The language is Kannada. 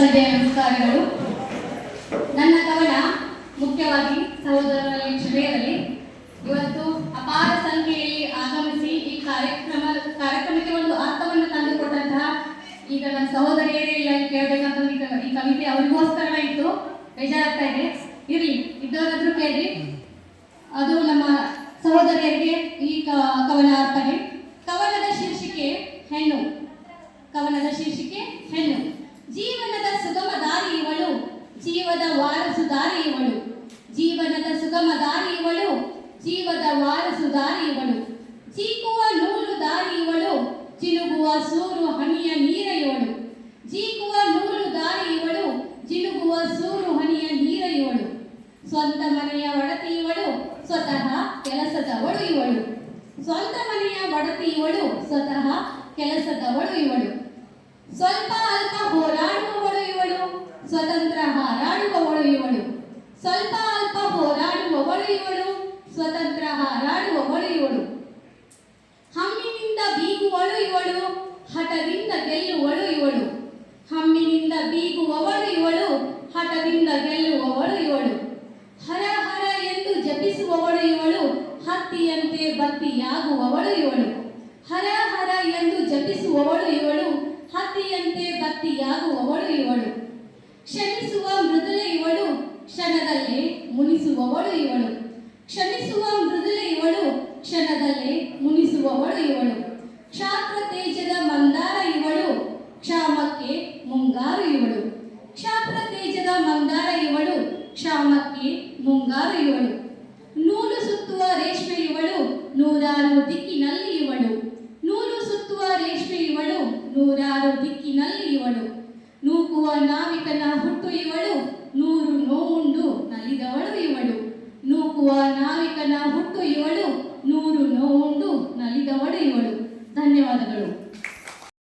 ನಮಸ್ಕಾರಗಳು. ನನ್ನ ಕವನ ಮುಖ್ಯವಾಗಿ ಸಹೋದರರಲ್ಲಿ ಕ್ಷಮೆಯರಲ್ಲಿ ಇವತ್ತು ಅಪಾರ ಸಂಖ್ಯೆಯಲ್ಲಿ ಆಗಮಿಸಿ ಈ ಕಾರ್ಯಕ್ರಮ, ಕಾರ್ಯಕ್ರಮಕ್ಕೆ ಒಂದು ಅರ್ಥವನ್ನು ತಂದುಕೊಟ್ಟಂತಹ ಈಗ ನನ್ನ ಸಹೋದರಿಯರೇ ಇಲ್ಲ ಕೇಳಬೇಕಂತ ಈ ಕವಿತೆ ಅವರಿಗೋಸ್ಕರ ಇತ್ತು. ಬೇಜಾರಾಗ್ತಾ ಇದೆ. ಇರ್ಲಿ, ಇದ್ದವರಾದ್ರೂ ಕೇಳಿ ಅದು ನಮ್ಮ ಸಹೋದರಿಯರಿಗೆ ಈ ಕವನ ಅರ್ಪಣೆ ಕವನದ ಶೀರ್ಷಿಕೆ ಹೆಣ್ಣು ಕವನದ ಶೀರ್ಷಿಕೆ ಹೆಣ್ಣು ಜೀವನದ ಸುಗಮ ದಾರಿ ಇವಳು ಜೀವದ ವಾರಸುದಾರಿ ಇವಳು ಜೀವನದ ಸುಗಮ ದಾರಿ ಇವಳು ಜೀವದ ವಾರಸುದಾರಿ ಇವಳು ಚೀಕುವ ನೂಲು ದಾರಿ ಇವಳು ಚಿಲುಗುವ ಸೂರು ಹನಿಯ ನೀರ ಇವಳು ನೂಲು ದಾರಿ ಇವಳು ಚಿಲುಗುವ ಸೂರು ಹನಿಯ ನೀರ ಸ್ವಂತ ಮನೆಯ ಒಡತಿ ಇವಳು ಸ್ವತಃ ಕೆಲಸದವಳು ಇವಳು. ಸ್ವಂತ ಮನೆಯ ಒಡತಿ ಇವಳು ಸ್ವತಃ ಕೆಲಸದವಳು ಇವಳು. ಸ್ವಲ್ಪ ಅಲ್ಪ ಹೋರಾಡುವವಳು ಇವಳು. ಸ್ವತಂತ್ರ ಹಾರಾಡುವವಳು ಇವಳು. ಸ್ವಲ್ಪ ಅಲ್ಪ ಹೋರಾಡುವವಳು ಇವಳು, ಸ್ವತಂತ್ರ ಹಾರಾಡುವವಳು ಇವಳು. ಹಮ್ಮಿನಿಂದ ಬೀಗುವಳು ಇವಳು ಹಠದಿಂದ ಗೆಲ್ಲುವಳು ಇವಳು. ಹಮ್ಮಿನಿಂದ ಬೀಗುವವಳು ಇವಳು ಹಠದಿಂದ ಗೆಲ್ಲುವವಳು ಇವಳು. ಹರ ಹರ ಎಂದು ಜಪಿಸುವವಳು ಇವಳು, ಹತ್ತಿಯಂತೆ ಬತ್ತಿಯಾಗುವವಳು ಇವಳು. ಹರ ಹರ ಎಂದು ಜಪಿಸುವವಳು ಇವಳು, ಹತ್ತಿಯಂತೆ ಬತ್ತಿಯಾಗುವವಳು ಇವಳು. ಕ್ಷಮಿಸುವ ಕ್ಷಣದಲ್ಲೇ ಮುನಿಸುವವಳು ಇವಳು. ಕ್ಷಮಿಸುವ ಮೃದುಲೆ ಇವಳು, ಕ್ಷಣದಲ್ಲೇ ಮುನಿಸುವವಳು ಇವಳು. ಕ್ಷಾತ್ರ ತೇಜದ ಮಂದಾರ ಇವಳು, ಕ್ಷಾಮಕ್ಕೆ ಮುಂಗಾರು ಇವಳು. ಕ್ಷಾತ್ರ ತೇಜದ ಮಂದಾರ ಇವಳು, ಕ್ಷಾಮಕ್ಕೆ ಮುಂಗಾರು ಇವಳು. ನೂಲು ಸುತ್ತುವ ರೇಷ್ಮೆ ಇವಳು, ನೂರಾರು ದಿಕ್ಕಿನಲ್ಲಿ ಇವಳು. ನೂಲು ಸುತ್ತುವ ರೇಷ್ಮೆ ಇವಳು, ನೂರಾರು ದಿಕ್ಕಿನಲ್ಲಿ ಇವಳು. ನೂಕುವ ನಾವಿಕನ ಹುಟ್ಟು ಇವಳು, ನೂರು ನೂಕುವ ನಾವಿಕನ ಹುಟ್ಟು ಇವಳು